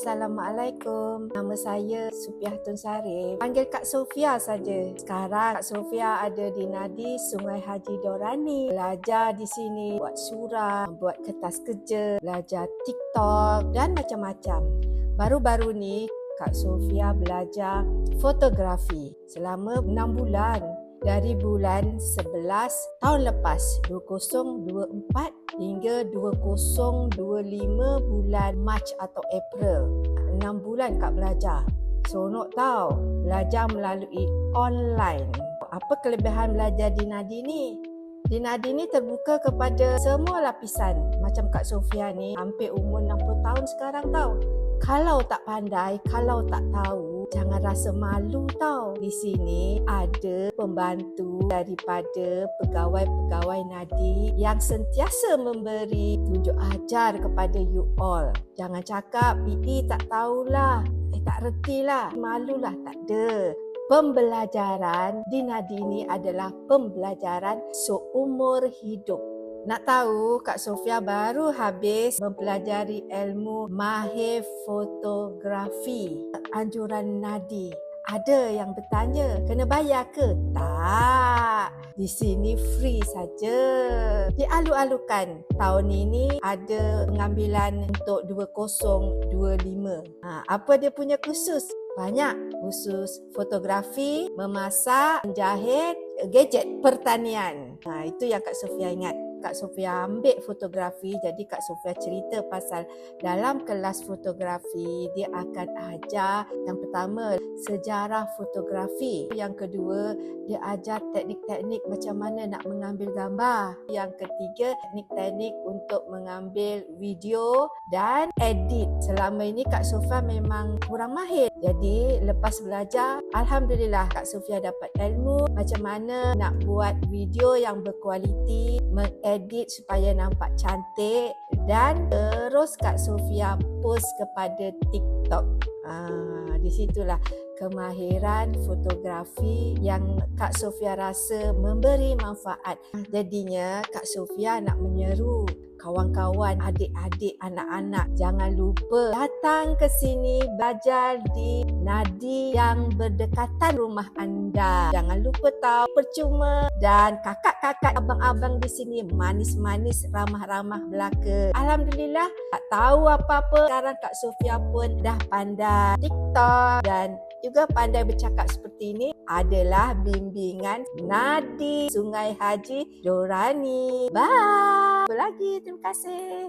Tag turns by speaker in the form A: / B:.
A: Assalamualaikum. Nama saya Supiah Tun Sarif. Panggil Kak Sofia saja. Sekarang Kak Sofia ada di Nadi Sungai Haji Dorani. Belajar di sini buat surah, buat kertas kerja, belajar TikTok dan macam-macam. Baru-baru ni Kak Sofia belajar fotografi selama 6 bulan dari bulan 11 tahun lepas 2024 hingga 2025 bulan Mac atau April. 6 bulan Kak belajar. Seronok tau belajar melalui online. Apa kelebihan belajar di Nadi ni? Di Nadi ni terbuka kepada semua lapisan. Macam Kak Sofia ni hampir umur 60 tahun sekarang tau. Kalau tak pandai, kalau tak tahu, jangan rasa malu tau. Di sini ada pembantu daripada pegawai-pegawai Nadi yang sentiasa memberi tunjuk ajar kepada you all. Jangan cakap PE tak tahulah. Eh tak reti lah. Malulah tak ada. Pembelajaran di Nadi ini adalah pembelajaran seumur hidup. Nak tahu Kak Sofia baru habis mempelajari ilmu mahir fotografi anjuran nadi. Ada yang bertanya, kena bayar ke? Tak. Di sini free saja. Dialu-alukan. Tahun ini ada pengambilan untuk 2025. Ha, apa dia punya khusus? Banyak khusus fotografi, memasak, menjahit, gadget pertanian. Ha, itu yang Kak Sofia ingat. Kak Sofia ambil fotografi. Jadi Kak Sofia cerita pasal dalam kelas fotografi dia akan ajar. Yang pertama sejarah fotografi. Yang kedua dia ajar teknik-teknik macam mana nak mengambil gambar. Yang ketiga teknik-teknik untuk mengambil video dan edit. Selama ini Kak Sofia memang kurang mahir. Jadi lepas belajar Alhamdulillah Kak Sofia dapat ilmu macam mana nak buat video yang berkualiti edit supaya nampak cantik dan terus Kak Sofia post kepada TikTok. Ah, di situlah kemahiran fotografi yang Kak Sofia rasa memberi manfaat. Jadinya Kak Sofia nak menyeru kawan-kawan, adik-adik, anak-anak jangan lupa datang ke sini belajar di nadi yang berdekatan rumah anda. Jangan lupa tahu percuma dan kakak-kakak abang-abang di sini manis-manis ramah-ramah belaka. Alhamdulillah tak tahu apa-apa sekarang Kak Sofia pun dah pandai TikTok dan juga pandai bercakap seperti ini adalah bimbingan Nadi Sungai Haji Dorani. Bye. Lagi terima kasih.